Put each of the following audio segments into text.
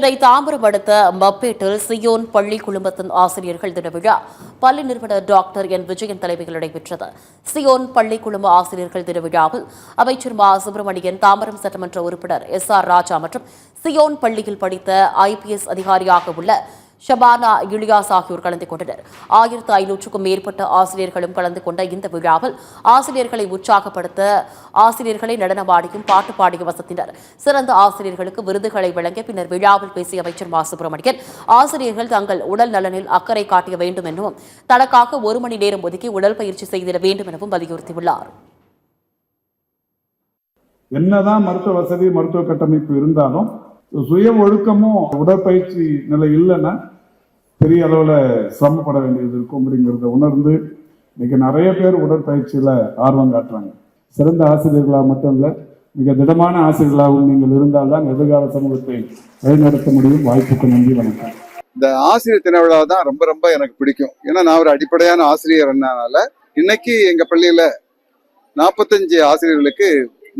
சென்னை தாம்பரம் அடுத்த மப்பேட்டில் சியோன் பள்ளி குழுமத்தின் ஆசிரியர்கள் தின விழா பள்ளி நிறுவனர் டாக்டர் என். விஜயன் தலைமையில் நடைபெற்றது. சியோன் பள்ளி குழும ஆசிரியர்கள் தின விழாவில் அமைச்சர் மா. சுப்பிரமணியன் தாம்பரம் சட்டமன்ற உறுப்பினர் எஸ். ஆர். ராஜா மற்றும் சியோன் பள்ளியில் படித்த ஐபிஎஸ் அதிகாரியாக உள்ள ஷபானா இலியாஸ் ஆகியோர் கலந்து கொண்டனர். ஆயிரத்து ஐநூற்றுக்கும் மேற்பட்ட ஆசிரியர்களும் கலந்து கொண்ட இந்த விழாவில் ஆசிரியர்களை உற்சாகப்படுத்த ஆசிரியர்களை நடனமாடியும் பாட்டு பாடிய வசத்தினர். சிறந்த ஆசிரியர்களுக்கு விருதுகளை வழங்க பின்னர் விழாவில் பேசிய அமைச்சர் மா. சுப்பிரமணியன் ஆசிரியர்கள் தங்கள் உடல் நலனில் அக்கறை காட்டிய வேண்டும் எனவும் தனக்காக ஒரு மணி நேரம் ஒதுக்கி உடற்பயிற்சி செய்திட வேண்டும் எனவும் வலியுறுத்தியுள்ளார். என்னதான் மருத்துவ வசதி மருத்துவ கட்டமைப்பு இருந்தாலும் சுய ஒழுக்கமும் உடற்பயிற்சி நிலை இல்லைன்னா பெரிய அளவில் சிரமப்பட வேண்டியது இருக்கும் அப்படிங்கிறத உணர்ந்து மிக நிறைய பேர் உடற்பயிற்சியில் ஆர்வம் காட்டுறாங்க. சிறந்த ஆசிரியர்களாக மட்டும் இல்லை மிக திடமான ஆசிரியர்களாகவும் நீங்கள் இருந்தால் தான் எதிர்கால சமூகத்தை வழிநடத்த முடியும். வாய்ப்புக்கு நன்றி வணக்கம். இந்த ஆசிரியர் தினவிழா தான் ரொம்ப ரொம்ப எனக்கு பிடிக்கும். ஏன்னா நான் ஒரு அடிப்படையான ஆசிரியர் என்னனால இன்னைக்கு எங்க பள்ளியில நாற்பத்தஞ்சு ஆசிரியர்களுக்கு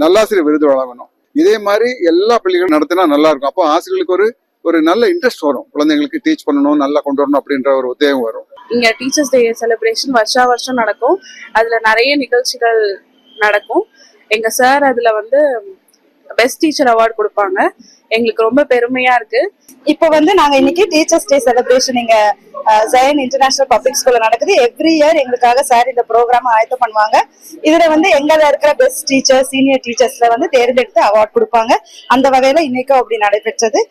நல்லாசிரியர் விருது வழங்கணும். இதே மாதிரி எல்லா பள்ளிகளும் நடத்தினா நல்லா இருக்கும். அப்போ ஆசிரியர்களுக்கு ஒரு ஒரு நல்ல இன்ட்ரெஸ்ட் வரும். குழந்தைங்களுக்கு டீச் பண்ணணும் நல்லா கொண்டு வரணும் அப்படின்ற ஒரு உத்தேகம் வரும். இங்க டீச்சர்ஸ் டே செலிப்ரேஷன் வருஷா வருஷம் நடக்கும். அதுல நிறைய நிகழ்ச்சிகள் நடக்கும். எங்க சார் அதுல வந்து பெஸ்ட் டீச்சர் அவார்ட் கொடுப்பாங்க. எங்களுக்கு ரொம்ப பெருமையா இருக்கு. இப்போ வந்து நாங்க இன்னைக்கு டீச்சர்ஸ் டே செலிப்ரேஷன் இங்க ஜெயன் இன்டர்நேஷனல் பப்ளிக் ஸ்கூல்ல நடக்குது. எவ்ரி இயர் எங்களுக்காக சார் இந்த ப்ரோக்ராம் ஆயத்தம் பண்ணுவாங்க. இதுல வந்து எங்கள இருக்கிற பெஸ்ட் டீச்சர் சீனியர் டீச்சர்ஸ்ல வந்து தேர்ந்தெடுத்து அவார்ட் கொடுப்பாங்க. அந்த வகையில இன்னைக்கும் அப்படி நடைபெற்றது.